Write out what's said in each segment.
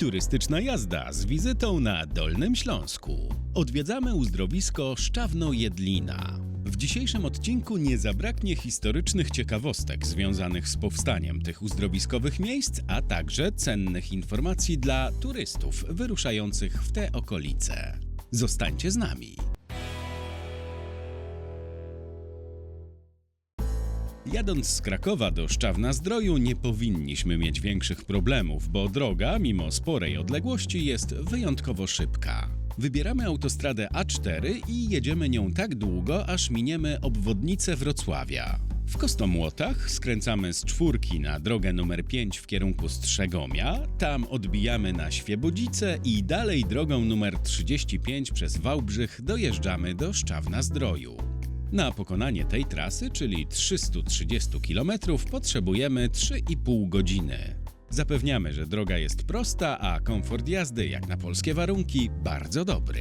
Turystyczna jazda z wizytą na Dolnym Śląsku. Odwiedzamy uzdrowisko Szczawno-Jedlina. W dzisiejszym odcinku nie zabraknie historycznych ciekawostek związanych z powstaniem tych uzdrowiskowych miejsc, a także cennych informacji dla turystów wyruszających w te okolice. Zostańcie z nami. Jadąc z Krakowa do Szczawna Zdroju nie powinniśmy mieć większych problemów, bo droga, mimo sporej odległości, jest wyjątkowo szybka. Wybieramy autostradę A4 i jedziemy nią tak długo, aż miniemy obwodnicę Wrocławia. W Kostomłotach skręcamy z czwórki na drogę numer 5 w kierunku Strzegomia, tam odbijamy na Świebodzice i dalej drogą numer 35 przez Wałbrzych dojeżdżamy do Szczawna Zdroju. Na pokonanie tej trasy, czyli 330 km, potrzebujemy 3,5 godziny. Zapewniamy, że droga jest prosta, a komfort jazdy, jak na polskie warunki, bardzo dobry.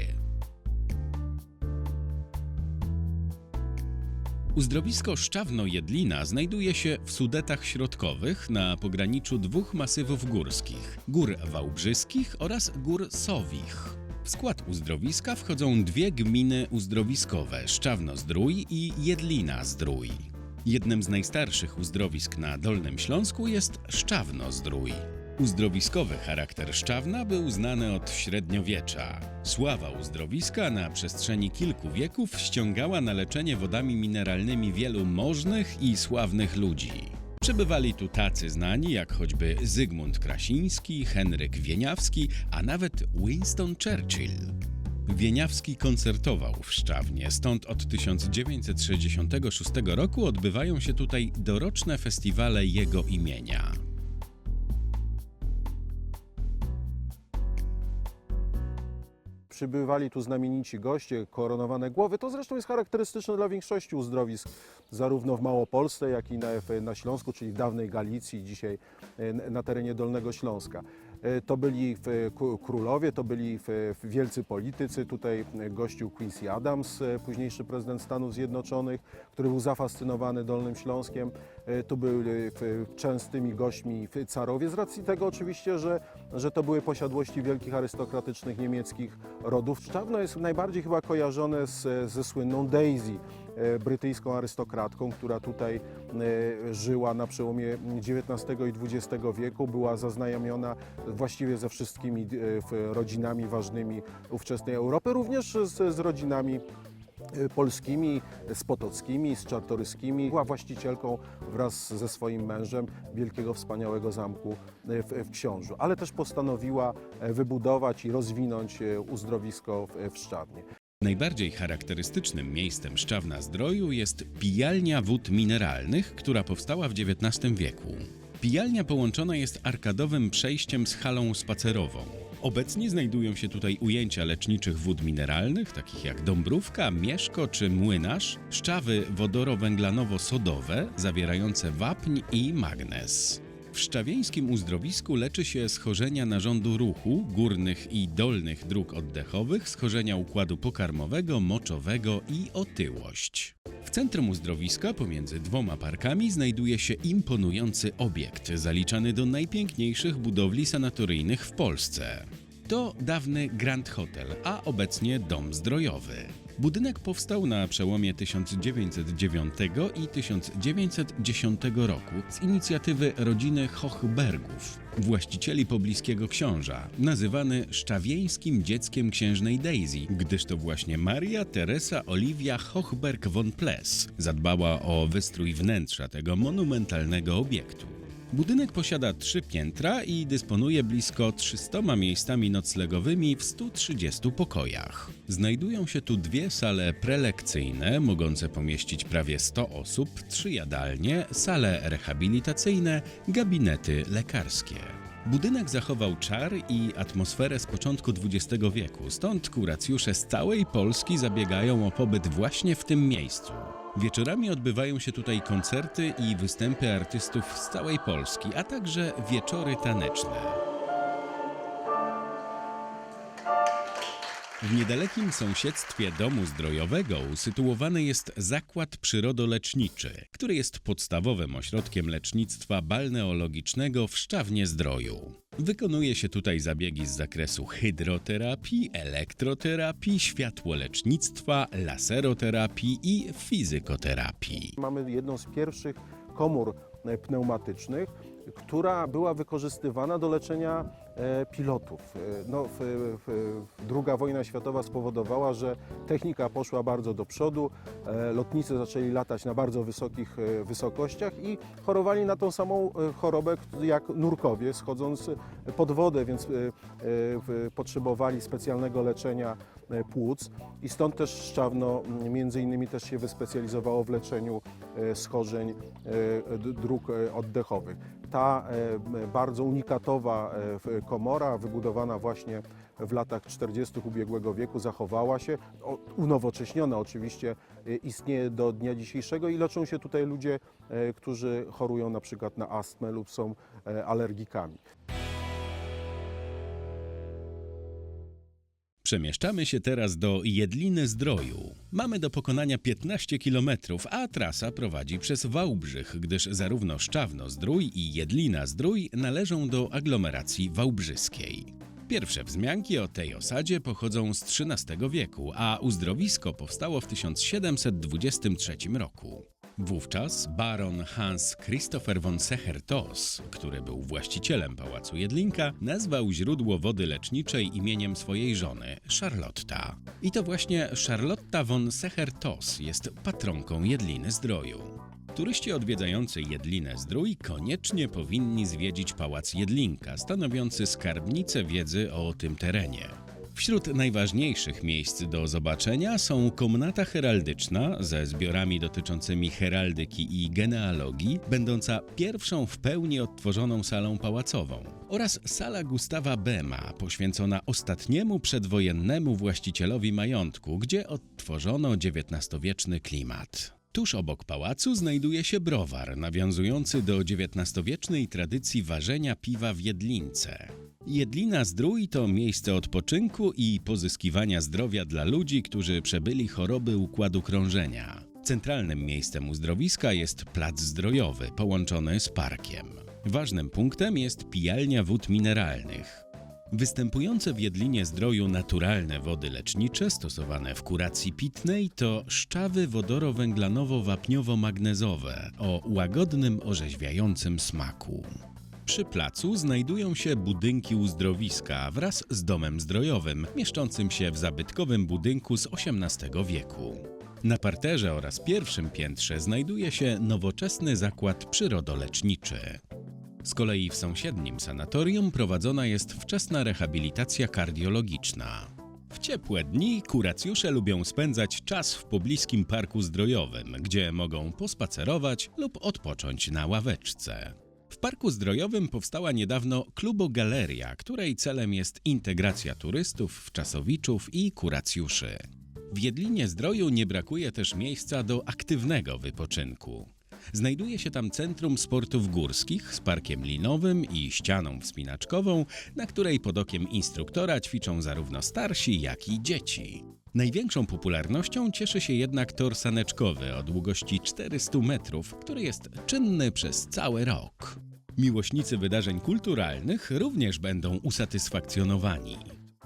Uzdrowisko Szczawno-Jedlina znajduje się w Sudetach Środkowych na pograniczu dwóch masywów górskich Gór Wałbrzyskich oraz Gór Sowich. W skład uzdrowiska wchodzą dwie gminy uzdrowiskowe Szczawno-Zdrój i Jedlina-Zdrój. Jednym z najstarszych uzdrowisk na Dolnym Śląsku jest Szczawno-Zdrój. Uzdrowiskowy charakter Szczawna był znany od średniowiecza. Sława uzdrowiska na przestrzeni kilku wieków ściągała na leczenie wodami mineralnymi wielu możnych i sławnych ludzi. Przebywali tu tacy znani jak choćby Zygmunt Krasiński, Henryk Wieniawski, a nawet Winston Churchill. Wieniawski koncertował w Szczawnie, stąd od 1966 roku odbywają się tutaj doroczne festiwale jego imienia. Przybywali tu znamienici goście, koronowane głowy. To zresztą jest charakterystyczne dla większości uzdrowisk, zarówno w Małopolsce, jak i na, na Śląsku, czyli w dawnej Galicji, dzisiaj e, na terenie Dolnego Śląska. E, To byli k- królowie, to byli wielcy politycy. Tutaj e, gościł Quincy Adams, e, późniejszy prezydent Stanów Zjednoczonych, który był zafascynowany Dolnym Śląskiem. E, Tu byli częstymi gośćmi carowie, z racji tego oczywiście, że, że to były posiadłości wielkich arystokratycznych niemieckich rodów. Szczawno jest najbardziej chyba kojarzone z, ze słynną Daisy, e, brytyjską arystokratką, która tutaj e, żyła na przełomie XIX i XX wieku, była zaznajomiona właściwie ze wszystkimi e, rodzinami ważnymi ówczesnej Europy, również z, z rodzinami e, polskimi, z potockimi, z czartoryskimi. Była właścicielką wraz ze swoim mężem wielkiego, wspaniałego zamku e, w, w Książu, ale też postanowiła e, wybudować i rozwinąć e, uzdrowisko w, w Szczawnie. Najbardziej charakterystycznym miejscem Szczawna Zdroju jest pijalnia wód mineralnych, która powstała w XIX wieku. Pijalnia połączona jest arkadowym przejściem z halą spacerową. Obecnie znajdują się tutaj ujęcia leczniczych wód mineralnych, takich jak Dąbrówka, Mieszko czy Młynarz, szczawy wodorowo-węglanowo-sodowe zawierające wapń i magnez. W szczawieńskim uzdrowisku leczy się schorzenia narządu ruchu, górnych i dolnych dróg oddechowych, schorzenia układu pokarmowego, moczowego i otyłość. W centrum uzdrowiska, pomiędzy dwoma parkami, znajduje się imponujący obiekt, zaliczany do najpiękniejszych budowli sanatoryjnych w Polsce. To dawny Grand Hotel, a obecnie dom zdrojowy. Budynek powstał na przełomie 1909 i 1910 roku z inicjatywy rodziny Hochbergów, właścicieli pobliskiego książa, nazywany szczawieńskim dzieckiem księżnej Daisy, gdyż to właśnie Maria Teresa Olivia Hochberg von Pless zadbała o wystrój wnętrza tego monumentalnego obiektu. Budynek posiada trzy piętra i dysponuje blisko 300 miejscami noclegowymi w 130 pokojach. Znajdują się tu dwie sale prelekcyjne, mogące pomieścić prawie 100 osób, trzy jadalnie, sale rehabilitacyjne, gabinety lekarskie. Budynek zachował czar i atmosferę z początku XX wieku, stąd kuracjusze z całej Polski zabiegają o pobyt właśnie w tym miejscu. Wieczorami odbywają się tutaj koncerty i występy artystów z całej Polski, a także wieczory taneczne. W niedalekim sąsiedztwie domu zdrojowego usytuowany jest Zakład Przyrodoleczniczy, który jest podstawowym ośrodkiem lecznictwa balneologicznego w Szczawnie Zdroju. Wykonuje się tutaj zabiegi z zakresu hydroterapii, elektroterapii, światłolecznictwa, laseroterapii i fizykoterapii. Mamy jedną z pierwszych komór e, pneumatycznych, która była wykorzystywana do leczenia e, pilotów. E, No, druga wojna światowa spowodowała, że technika poszła bardzo do przodu, e, lotnicy zaczęli latać na bardzo wysokich wysokościach i chorowali na tą samą chorobę jak nurkowie, schodząc pod wodę, więc potrzebowali specjalnego leczenia płuc i stąd też Szczawno między innymi też się wyspecjalizowało w leczeniu schorzeń dróg oddechowych. Ta e, bardzo unikatowa e, komora, wybudowana właśnie w latach 40. ubiegłego wieku, zachowała się, unowocześniona oczywiście, e, istnieje do dnia dzisiejszego i leczą się tutaj ludzie, którzy chorują na przykład na astmę lub są alergikami. Przemieszczamy się teraz do Jedliny Zdroju. Mamy do pokonania 15 km, a trasa prowadzi przez Wałbrzych, gdyż zarówno Szczawno Zdrój i Jedlina Zdrój należą do aglomeracji wałbrzyskiej. Pierwsze wzmianki o tej osadzie pochodzą z XIII wieku, a uzdrowisko powstało w 1723 roku. Wówczas baron Hans Christopher von Secher-Tos, który był właścicielem pałacu Jedlinka, nazwał źródło wody leczniczej imieniem swojej żony, Charlotta. I to właśnie Charlotta von Secher-Tos jest patronką Jedliny Zdroju. Turyści odwiedzający Jedlinę Zdrój koniecznie powinni zwiedzić pałac Jedlinka, stanowiący skarbnicę wiedzy o tym terenie. Wśród najważniejszych miejsc do zobaczenia są komnata heraldyczna ze zbiorami dotyczącymi heraldyki i genealogii, będąca pierwszą w pełni odtworzoną salą pałacową, oraz sala Gustawa Bema, poświęcona ostatniemu przedwojennemu właścicielowi majątku, gdzie odtworzono XIX-wieczny klimat. Tuż obok pałacu znajduje się browar, nawiązujący do XIX-wiecznej tradycji ważenia piwa w Jedlince. Jedlina Zdrój to miejsce odpoczynku i pozyskiwania zdrowia dla ludzi, którzy przebyli choroby układu krążenia. Centralnym miejscem uzdrowiska jest plac zdrojowy, połączony z parkiem. Ważnym punktem jest pijalnia wód mineralnych. Występujące w Jedlinie Zdroju naturalne wody lecznicze stosowane w kuracji pitnej to szczawy wodorowo-węglanowo-wapniowo-magnezowe o łagodnym, orzeźwiającym smaku. Przy placu znajdują się budynki uzdrowiska wraz z domem zdrojowym, mieszczącym się w zabytkowym budynku z XVIII wieku. Na parterze oraz pierwszym piętrze znajduje się nowoczesny zakład przyrodoleczniczy. Z kolei w sąsiednim sanatorium prowadzona jest wczesna rehabilitacja kardiologiczna. W ciepłe dni kuracjusze lubią spędzać czas w pobliskim parku zdrojowym, gdzie mogą pospacerować lub odpocząć na ławeczce. Parku zdrojowym powstała niedawno klubogaleria, której celem jest integracja turystów, wczasowiczów i kuracjuszy. W Jedlinie Zdroju nie brakuje też miejsca do aktywnego wypoczynku. Znajduje się tam Centrum Sportów Górskich z parkiem linowym i ścianą wspinaczkową, na której pod okiem instruktora ćwiczą zarówno starsi, jak i dzieci. Największą popularnością cieszy się jednak tor saneczkowy o długości 400 metrów, który jest czynny przez cały rok. Miłośnicy wydarzeń kulturalnych również będą usatysfakcjonowani.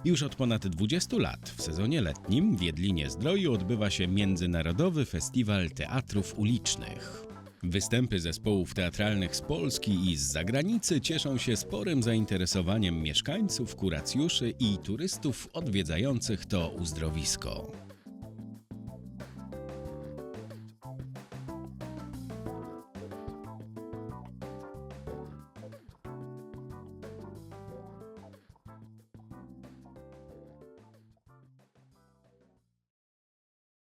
Już od ponad 20 lat w sezonie letnim w Jedlinie Zdroju odbywa się Międzynarodowy Festiwal Teatrów Ulicznych. Występy zespołów teatralnych z Polski i z zagranicy cieszą się sporym zainteresowaniem mieszkańców, kuracjuszy i turystów odwiedzających to uzdrowisko.